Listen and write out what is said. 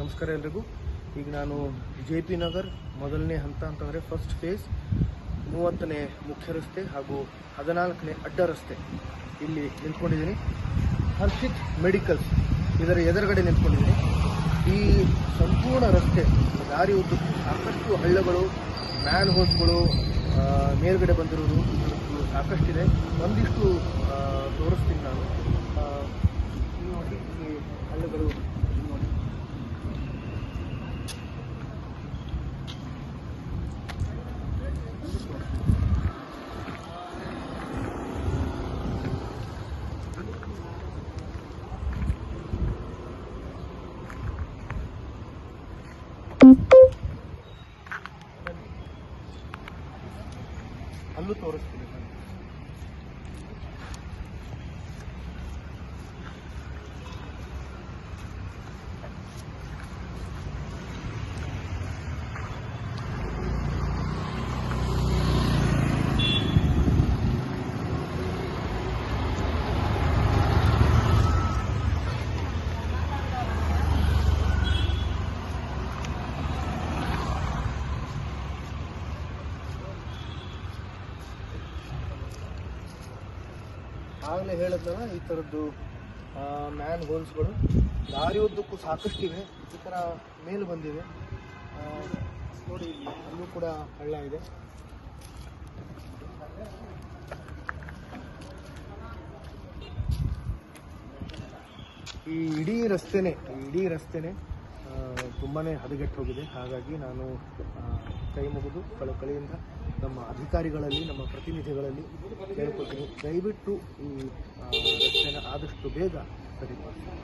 ನಮಸ್ಕಾರ ಎಲ್ರಿಗೂ. ಈಗ ನಾನು ಜೆ ಪಿ ನಗರ್ ಮೊದಲನೇ ಹಂತ ಅಂತಂದರೆ ಫಸ್ಟ್ ಫೇಸ್ ಮೂವತ್ತನೇ ಮುಖ್ಯ ರಸ್ತೆ ಹಾಗೂ ಹದಿನಾಲ್ಕನೇ ಅಡ್ಡ ರಸ್ತೆ ಇಲ್ಲಿ ನಿಂತ್ಕೊಂಡಿದ್ದೀನಿ. ಹರ್ಷಿತ್ ಮೆಡಿಕಲ್ಸ್ ಇದರ ಎದುರುಗಡೆ ನಿಂತ್ಕೊಂಡಿದ್ದೀನಿ. ಈ ಸಂಪೂರ್ಣ ರಸ್ತೆ, ದಾರಿ ಉದ್ದಕ್ಕೂ ಸಾಕಷ್ಟು ಹಳ್ಳಗಳು ಮ್ಯಾನ್ ಹೋಲ್ಸ್ಗಳು ಮೇಲುಗಡೆ ಬಂದಿರೋದು ಸಾಕಷ್ಟಿದೆ. ಒಂದಿಷ್ಟು ತೋರಿಸ್ತೀನಿ ನಾನು ಆ, ಇಲ್ಲಿ ನೋಡಿ ಈ ಹಳ್ಳಗಳು ಇಲ್ಲಿ ನೋಡಿ ಅಲ್ಲೂ ತೋರಿಸ್ತೀನಿ. ಆಗಲೇ ಹೇಳಿದ್ನಲ್ಲ ಈ ಥರದ್ದು ಮ್ಯಾನ್ ಹೋಲ್ಸ್ಗಳು ದಾರಿ ಉದ್ದಕ್ಕೂ ಸಾಕಷ್ಟಿವೆ ಈ ಥರ ಮೇಲೆ ಬಂದಿವೆ ನೋಡಿ ಇಲ್ಲಿ ಅಲ್ಲೂ ಕೂಡ ಹಳ್ಳ ಇದೆ. ಈ ಇಡೀ ರಸ್ತೆನೇ ಇಡೀ ರಸ್ತೆನೇ ಹದಗೆಟ್ಟೋಗಿದೆ. ಹದಗೆಟ್ಟು ಹೋಗಿದೆ ಹಾಗಾಗಿ ನಾನು ಕೈ ಮುಗಿದು ಕಳಕಳಿಯಿಂದ ನಮ್ಮ ಅಧಿಕಾರಿಗಳಲ್ಲಿ, ನಮ್ಮ ಪ್ರತಿನಿಧಿಗಳಲ್ಲಿ ಕೇಳ್ಕೊಳ್ತೀನಿ. ದಯವಿಟ್ಟು ಈ ರಸ್ತೆನ ಆದಷ್ಟು ಬೇಗ ಸರಿಪಡಿಸಿ